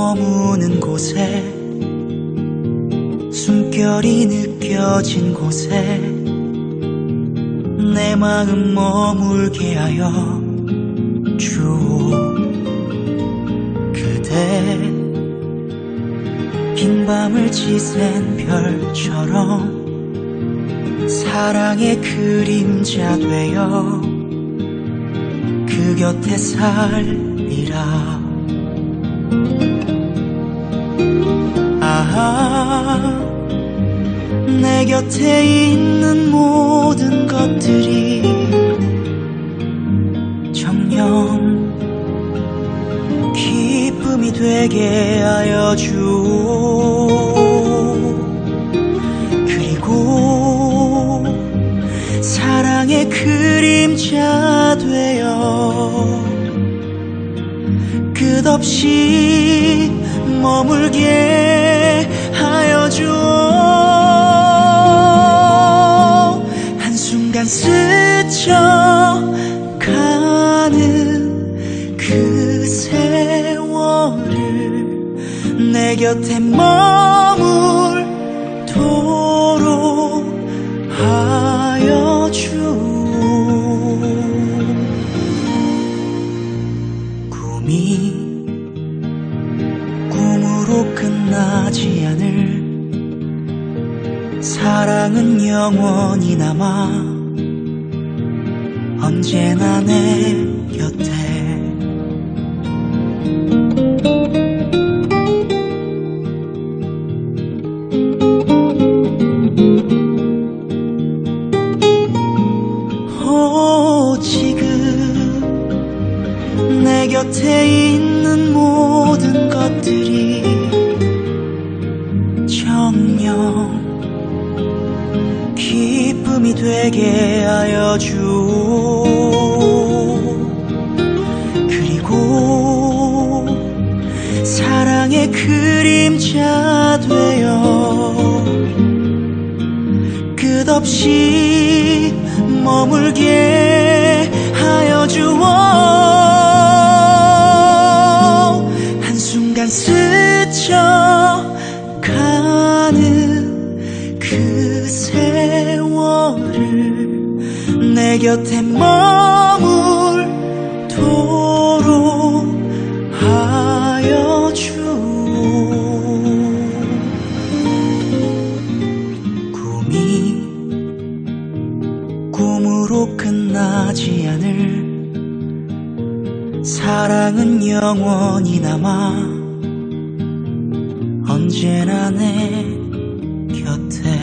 머무는 곳에 숨결이 느껴진 곳에 내 마음 머물게 하여 주오 그대 빈 밤을 지샌 별처럼 사랑의 그림자 되어 그 곁에 살리라. 내 곁에 있는 모든 것들이 정녕 기쁨이 되게 하여 주오 그리고 사랑의 그림자 되어 끝없이 머물게 곁에 머물도록 하여 주오 꿈이 꿈으로 끝나지 않을 사랑은 영원히 남아 언제나 내 곁에 있는 모든 것들이 정녕 기쁨이 되게 하여 주오 그리고 사랑의 그림자 되어 끝없이 머물게 스쳐가는 그 세월을 내 곁에 머물도록 하여 주오. 꿈이 꿈으로 끝나지 않을 사랑은 영원히 남아 언제나 내 곁에.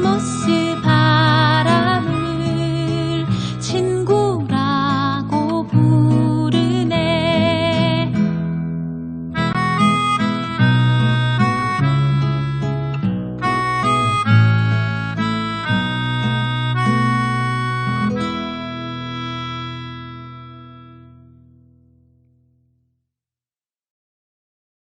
m'assire.